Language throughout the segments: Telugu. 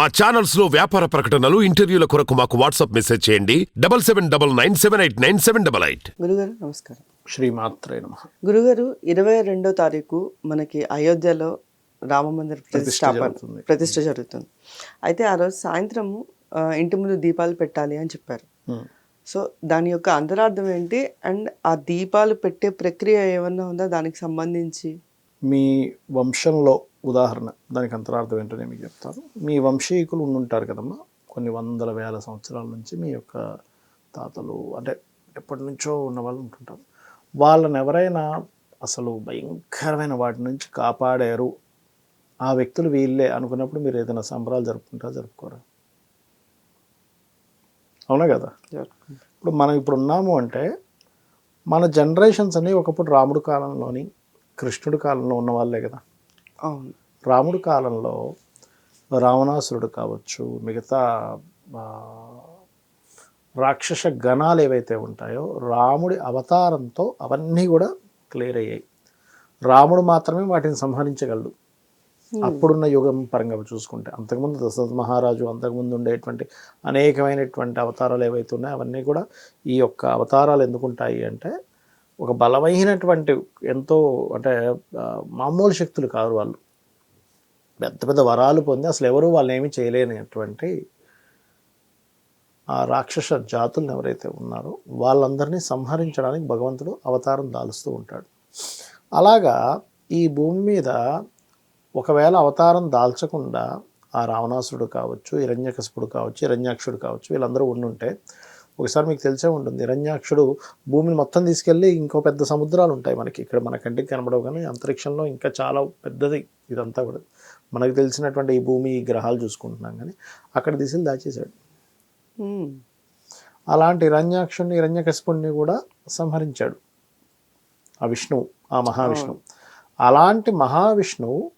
మా ఛానల్స్లో వ్యాపార ప్రకటనలు ఇంటర్వ్యూల కొరకు మాకు వాట్సాప్ మెసేజ్ చేయండి. Double seven double nine seven eight nine seven double eight. గురుగారు నమస్కారం. శ్రీమాత్రే నమ. గురుగారు ఇరవై రెండో తారీఖు మనకి అయోధ్యలో రామ మందిర ప్రతిష్టాపన. ప్రతిష్ట జరుగుతుంది. అయితే ఆ రోజు సాయంత్రము ఇంటి ముందు దీపాలు పెట్టాలి అని చెప్పారు. సో దాని యొక్క అంతరార్థం ఏంటి? అండ్ ఆ దీపాలు పెట్టే ప్రక్రియ ఏమన్నా ఉందా? దానికి సంబంధించి? మీ వంశంలో ఉదాహరణ దానికి అంతరార్థం ఏంటో నేను మీకు చెప్తాను. మీ వంశీకులు ఉండుంటారు కదమ్మా కొన్ని వందల వేల సంవత్సరాల నుంచి మీ యొక్క తాతలు అంటే ఎప్పటి నుంచో ఉన్న వాళ్ళు ఉంటుంటారు. వాళ్ళని ఎవరైనా అసలు భయంకరమైన వాటి నుంచి కాపాడారు ఆ వ్యక్తులు వీళ్ళే అనుకున్నప్పుడు మీరు ఏదైనా సంబరాలు జరుపుకుంటారా జరుపుకోరా? అవునా కదా. ఇప్పుడు మనం ఇప్పుడు ఉన్నాము అంటే మన జనరేషన్స్ అన్ని ఒకప్పుడు రాముడు కాలంలోని కృష్ణుడి కాలంలో ఉన్న వాళ్ళే కదా. అవును. రాముడి కాలంలో రావణాసురుడు కావచ్చు మిగతా రాక్షస గణాలు ఏవైతే ఉంటాయో రాముడి అవతారంతో అవన్నీ కూడా క్లియర్ అయ్యాయి. రాముడు మాత్రమే వాటిని సంహరించగలడు. అప్పుడున్న యుగం పరంగా చూసుకుంటే అంతకుముందు దశరథ మహారాజు అంతకుముందు ఉండేటువంటి అనేకమైనటువంటి అవతారాలు ఏవైతే ఉన్నాయో అవన్నీ కూడా ఈ యొక్క అవతారాలు ఎందుకుంటాయి అంటే ఒక బలమైనటువంటి ఎంతో అంటే మామూలు శక్తులు కాదు వాళ్ళు. పెద్ద పెద్ద వరాలు పొంది అసలు ఎవరు వాళ్ళు ఏమీ చేయలేనటువంటి ఆ రాక్షస జాతులను ఎవరైతే ఉన్నారో వాళ్ళందరినీ సంహరించడానికి భగవంతుడు అవతారం దాలుస్తూ ఉంటాడు. అలాగా ఈ భూమి మీద ఒకవేళ అవతారం దాల్చకుండా ఆ రావణాసురుడు కావచ్చు హిరణ్యకశపుడు కావచ్చు హిరణ్యాక్షుడు కావచ్చు వీళ్ళందరూ ఉండుంటే ఒకసారి మీకు తెలిసే ఉంటుంది. హిరణ్యాక్షుడు భూమిని మొత్తం తీసుకెళ్ళి ఇంకో పెద్ద సముద్రాలు ఉంటాయి మనకి. ఇక్కడ మన కంటికి కనబడవు కానీ అంతరిక్షంలో ఇంకా చాలా పెద్దది ఇదంతా కూడా. మనకు తెలిసినటువంటి ఈ భూమి ఈ గ్రహాలు చూసుకుంటున్నాం కానీ అక్కడ దిశలు దాచేశాడు. అలాంటి హిరణ్యాక్షుడిని హిరణ్యకశిపుణ్ణి కూడా సంహరించాడు. ఆ విష్ణువు ఆ మహావిష్ణువు. అలాంటి మహావిష్ణువు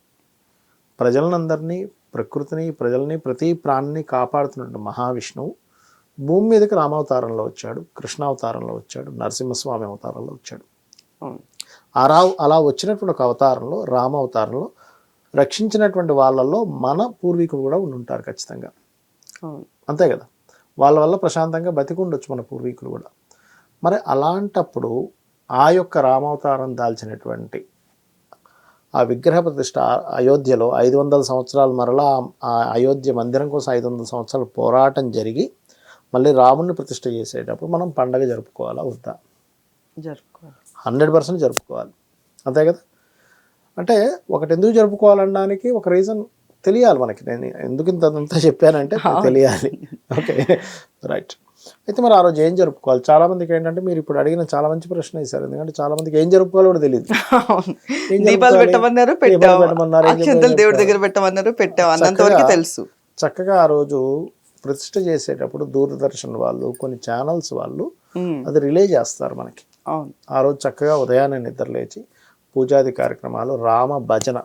ప్రజలందరినీ ప్రకృతిని ప్రజల్ని ప్రతి ప్రాణిని కాపాడుతున్న మహావిష్ణువు భూమి మీదకి రామావతారంలో వచ్చాడు కృష్ణావతారంలో వచ్చాడు నరసింహస్వామి అవతారంలో వచ్చాడు. అలా అలా వచ్చినటువంటి ఒక అవతారంలో రామ అవతారంలో రక్షించినటువంటి వాళ్ళల్లో మన పూర్వీకులు కూడా ఉండి ఉంటారు ఖచ్చితంగా. అంతే కదా? వాళ్ళ వల్ల ప్రశాంతంగా బతికుండొచ్చు మన పూర్వీకులు కూడా. మరి అలాంటప్పుడు ఆ యొక్క రామావతారం దాల్చినటువంటి ఆ విగ్రహ ప్రతిష్ట అయోధ్యలో ఐదు వందల సంవత్సరాలు మరలా ఆ అయోధ్య మందిరం కోసం ఐదు వందల సంవత్సరాలు పోరాటం జరిగి మళ్ళీ రాముడిని ప్రతిష్ట చేసేటప్పుడు మనం పండగ జరుపుకోవాలా వద్దా? జరుపుకోవాలి. హండ్రెడ్ పర్సెంట్ జరుపుకోవాలి. అంతే కదా? అంటే ఒకటి ఎందుకు జరుపుకోవాలనడానికి ఒక రీజన్ తెలియాలి మనకి. నేను ఎందుకు ఇంత అంతా చెప్పానంటే తెలియాలి. ఓకే. రైట్. అయితే మరి ఆ రోజు ఏం జరుపుకోవాలి? చాలా మందికి ఏంటంటే మీరు ఇప్పుడు అడిగిన చాలా మంచి ప్రశ్న వేశారు. ఎందుకంటే చాలా మందికి ఏం జరుపుకోవాలో కూడా తెలియదు దీపాలు? పెట్టమన్నారు పెట్టమన్నారు, దేవుడి? దగ్గర పెట్టమన్నారు చక్కగా- తెలుసు. చక్కగా ఆ రోజు ప్రతిష్ట చేసేటప్పుడు దూరదర్శన్ వాళ్ళు కొన్ని ఛానల్స్ వాళ్ళు. అది రిలే చేస్తారు మనకి. ఆ రోజు చక్కగా ఉదయాన్నే నిద్ర లేచి పూజాది కార్యక్రమాలు రామ భజన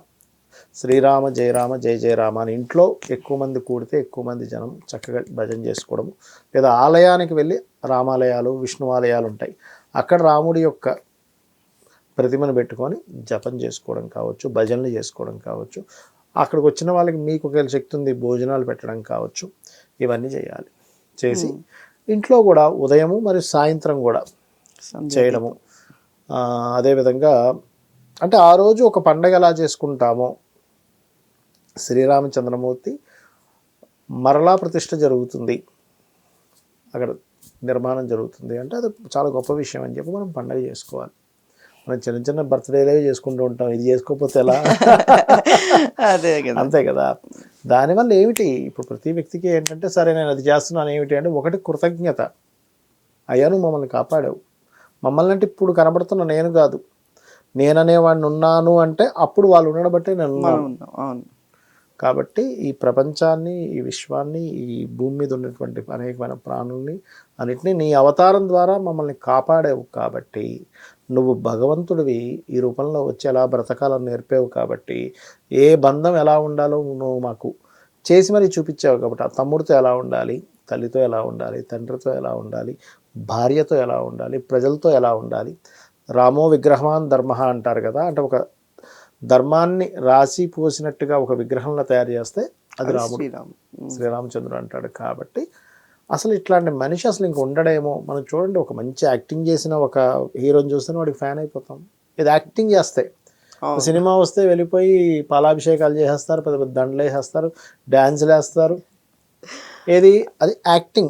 శ్రీరామ జయరామ జయ జయరామ అని ఇంట్లో ఎక్కువ మంది కూడితే ఎక్కువ మంది జనం చక్కగా భజన చేసుకోవడము. లేదా ఆలయానికి వెళ్ళి రామాలయాలు విష్ణు ఆలయాలు ఉంటాయి. అక్కడ రాముడి యొక్క ప్రతిమను పెట్టుకొని జపం చేసుకోవడం కావచ్చు భజనలు చేసుకోవడం కావచ్చు. అక్కడికి వచ్చిన వాళ్ళకి మీకు ఒకవేళ శక్తి ఉంది భోజనాలు పెట్టడం కావచ్చు. ఇవన్నీ చేయాలి. చేసి ఇంట్లో కూడా ఉదయము మరియు సాయంత్రం కూడా చేయడము. అదేవిధంగా అంటే ఆ రోజు ఒక పండగ ఎలా చేసుకుంటామో శ్రీరామచంద్రమూర్తి మరలా ప్రతిష్ట జరుగుతుంది. అక్కడ నిర్మాణం జరుగుతుంది. అంటే అది చాలా గొప్ప విషయం అని చెప్పి మనం పండగ చేసుకోవాలి. మనం చిన్న చిన్న బర్త్డేలే చేసుకుంటూ ఉంటాం. ఇది చేసుకోకపోతే ఎలా? అంతే కదా. దానివల్ల ఏమిటి? ఇప్పుడు ప్రతి వ్యక్తికి ఏంటంటే సరే నేను అది చేస్తున్నాను ఏమిటి అంటే ఒకటి కృతజ్ఞత. అయ్యా నువ్వు మమ్మల్ని కాపాడావు. మమ్మల్ని అంటే ఇప్పుడు కనబడుతున్న నేను కాదు. నేననేవాడిని ఉన్నాను అంటే అప్పుడు వాళ్ళు ఉండడం బట్టి నేను ఉన్నాను. కాబట్టి ఈ ప్రపంచాన్ని ఈ విశ్వాన్ని ఈ భూమి మీద ఉన్నటువంటి అనేకమైన ప్రాణుల్ని అన్నిటినీ నీ అవతారం ద్వారా మమ్మల్ని కాపాడావు కాబట్టి నువ్వు భగవంతుడివి ఈ రూపంలో వచ్చి ఎలా బ్రతకాలని నేర్పావు కాబట్టి ఏ బంధం ఎలా ఉండాలో నువ్వు మాకు చేసి మరీ చూపించావు కాబట్టి ఆ తమ్ముడితో ఎలా ఉండాలి తల్లితో ఎలా ఉండాలి తండ్రితో ఎలా ఉండాలి భార్యతో ఎలా ఉండాలి ప్రజలతో ఎలా ఉండాలి రామో విగ్రహమాన్ ధర్మ అంటారు కదా అంటే ఒక ధర్మాన్ని రాసి పోసినట్టుగా ఒక విగ్రహంలో తయారు చేస్తే అది రాముడు. శ్రీరామ్ శ్రీరామచంద్రుడు అంటాడు కాబట్టి అసలు ఇట్లాంటి మనిషి అసలు ఇంక ఉండడేమో. మనం చూడండి ఒక మంచి యాక్టింగ్ చేసిన ఒక హీరోని చూస్తే వాడికి ఫ్యాన్ అయిపోతాం. ఇది యాక్టింగ్ చేస్తే. సినిమా వస్తే వెళ్ళిపోయి పాలాభిషేకాలు చేసేస్తారు పెద్ద పెద్ద దండలు వేసేస్తారు డ్యాన్సులు వేస్తారు. ఏది? అది యాక్టింగ్.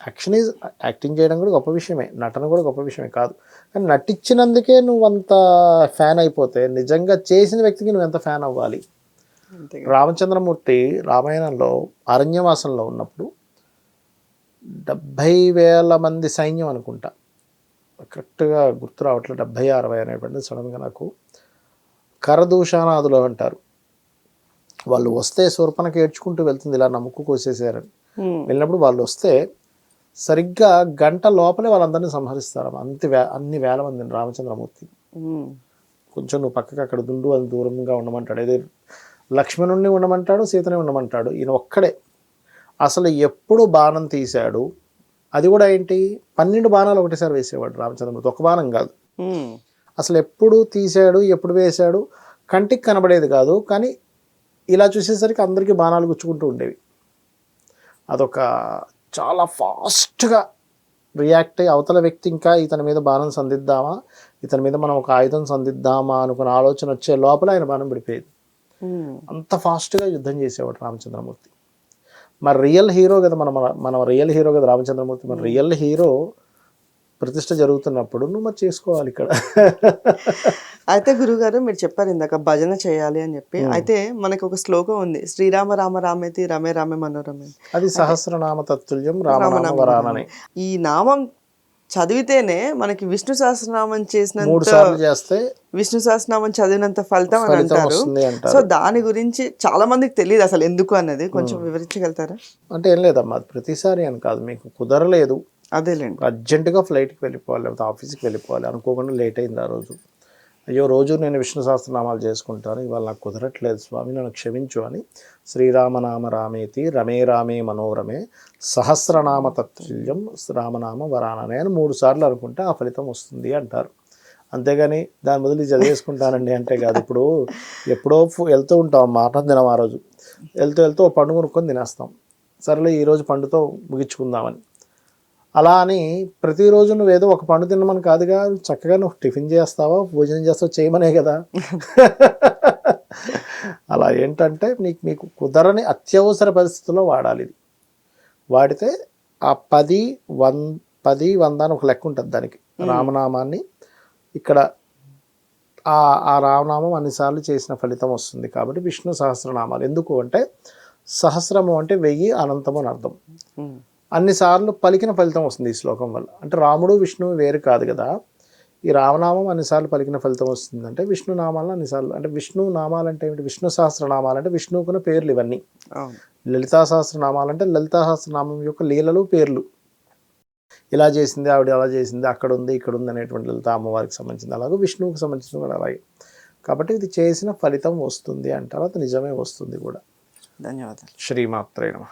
యాక్షన్ ఈజ్ యాక్టింగ్ చేయడం కూడా గొప్ప విషయమే. నటన కూడా గొప్ప విషయమే కాదు. కానీ నటించినందుకే నువ్వు అంత ఫ్యాన్ అయిపోతే నిజంగా చేసిన వ్యక్తికి నువ్వు ఎంత ఫ్యాన్ అవ్వాలి? రామచంద్రమూర్తి రామాయణంలో అరణ్యవాసంలో ఉన్నప్పుడు డెబ్భై వేల మంది సైన్యం అనుకుంటా. కరెక్ట్గా గుర్తు రావట్లేదు డెబ్భై అరవై అనేటువంటిది సడన్గా నాకు. కరదూషానాదులు అంటారు. వాళ్ళు వస్తే శూర్పణకి ఏడ్చుకుంటూ వెళ్తుంది ఇలా నమ్ముకు కోసేసారని. వెళ్ళినప్పుడు వాళ్ళు వస్తే సరిగ్గా గంట లోపలే వాళ్ళందరినీ సంహరిస్తారు. అంత వే అన్ని వేల మందిని రామచంద్రమూర్తి. కొంచెం నువ్వు పక్కకి అక్కడ దుండు అది దూరంగా ఉండమంటాడు. అదే లక్ష్మణుణ్ణి ఉండమంటాడు సీతని ఉండమంటాడు. ఈయన ఒక్కడే. అసలు ఎప్పుడు బాణం తీశాడు? అది కూడా ఏంటి? పన్నెండు బాణాలు ఒకటేసారి వేసేవాడు రామచంద్రమూర్తి. ఒక బాణం కాదు. అసలు ఎప్పుడు తీశాడు? ఎప్పుడు వేశాడు? కంటికి కనబడేది కాదు. కానీ ఇలా చూసేసరికి అందరికీ బాణాలు గుచ్చుకుంటూ ఉండేవి. అదొక చాలా ఫాస్ట్గా రియాక్ట్ అయ్యి అవతల వ్యక్తి ఇంకా ఇతని మీద బాణం సంధిద్దామా? ఇతని మీద మనం ఒక ఆయుధం సంధిద్దామా అనుకున్న ఆలోచన వచ్చే లోపల ఆయన బాణం పడిపోయేది ఉమ్. అంత ఫాస్ట్గా యుద్ధం చేసేవాడు రామచంద్రమూర్తి. మరి రియల్ హీరో కదా మన మన- మన రియల్ హీరో కదా రామచంద్రమూర్తి. మన రియల్ హీరో ప్రతిష్ట జరుగుతున్నప్పుడు నువ్వు మరి చేసుకోవాలి ఇక్కడ. అయితే గురుగారు మీరు చెప్పారు ఇందాక భజన చేయాలి అని చెప్పి. అయితే మనకి ఒక శ్లోకం ఉంది. శ్రీరామ రామ రామేతి రమే రామే మనోరమే. అది సహస్రనామ తత్తుల్యం రామనామ ఈ నామం చదివితేనే మనకి విష్ణు సహస్రనామం సార్లు చేస్తే విష్ణు సహస్రనామం చదివినంత ఫలితం అని అంటారు. సో దాని గురించి చాలా మందికి తెలియదు అసలు ఎందుకు అన్నది. కొంచెం వివరించగలుగుతారా? అంటే ఏం లేదమ్మా ప్రతిసారి అని కాదు. మీకు కుదరలేదు. అదేలేండి. అర్జెంటుగా ఫ్లైట్కి వెళ్ళిపోవాలి లేకపోతే ఆఫీస్కి వెళ్ళిపోవాలి. అనుకోకుండా లేట్ అయింది ఆ రోజు. అయ్యో రోజు నేను విష్ణు సహస్రనామాలు చేసుకుంటాను ఇవాళ నాకు కుదరట్లేదు స్వామి నన్ను క్షమించు అని శ్రీరామనామ రామేతి రమే రామే మనోరమే సహస్రనామ తత్తుల్యం రామనామ వరాననే అని మూడు సార్లు అనుకుంటే ఆ ఫలితం వస్తుంది అంటారు. అంతేగాని దాని బదులు చదివేసుకుంటానండి అంటే కాదు. ఇప్పుడు ఎప్పుడో వెళ్తూ ఉంటాం మాట తినం ఆ రోజు. వెళ్తూ వెళ్తూ పండు కొనుక్కొని తినేస్తాం. సరేలే ఈరోజు పండుతో ముగించుకుందామని. అలా అని ప్రతిరోజు నువ్వు ఏదో ఒక పండు తినమని కాదుగా చక్కగా నువ్వు టిఫిన్ చేస్తావా భోజనం చేస్తావా చేయమనే కదా. అలా ఏంటంటే నీకు మీకు కుదరని అత్యవసర పరిస్థితుల్లో వాడాలి ఇది. వాడితే ఆ పది వన్ పది వంద అని ఒక లెక్క ఉంటుంది దానికి రామనామాన్ని. ఇక్కడ ఆ ఆ రామనామం అన్నిసార్లు చేసిన ఫలితం వస్తుంది కాబట్టి విష్ణు సహస్రనామాలు. ఎందుకు అంటే సహస్రము అంటే వెయ్యి అనంతము అని అర్థం. అన్నిసార్లు పలికిన ఫలితం వస్తుంది ఈ శ్లోకం వల్ల. అంటే రాముడు విష్ణువు వేరు కాదు కదా. ఈ రామనామం అన్నిసార్లు పలికిన ఫలితం వస్తుంది అంటే విష్ణు నామాలను అన్నిసార్లు అంటే విష్ణు నామాలు అంటే ఏమిటి? విష్ణు సహస్రనామాలు అంటే విష్ణువుకున్న పేర్లు ఇవన్నీ. లలితా సహస్రనామాలు అంటే లలితా సహస్రనామం యొక్క లీలలు పేర్లు. ఇలా చేసింది ఆవిడ అలా చేసింది అక్కడ ఉంది ఇక్కడ ఉంది అనేటువంటి లలిత అమ్మవారికి సంబంధించింది. అలాగే విష్ణువుకి సంబంధించింది కూడా అలాగే. కాబట్టి ఇది చేసిన ఫలితం వస్తుంది అంటారు అది నిజమే వస్తుంది కూడా. ధన్యవాదాలు. శ్రీమాత్రే నమ.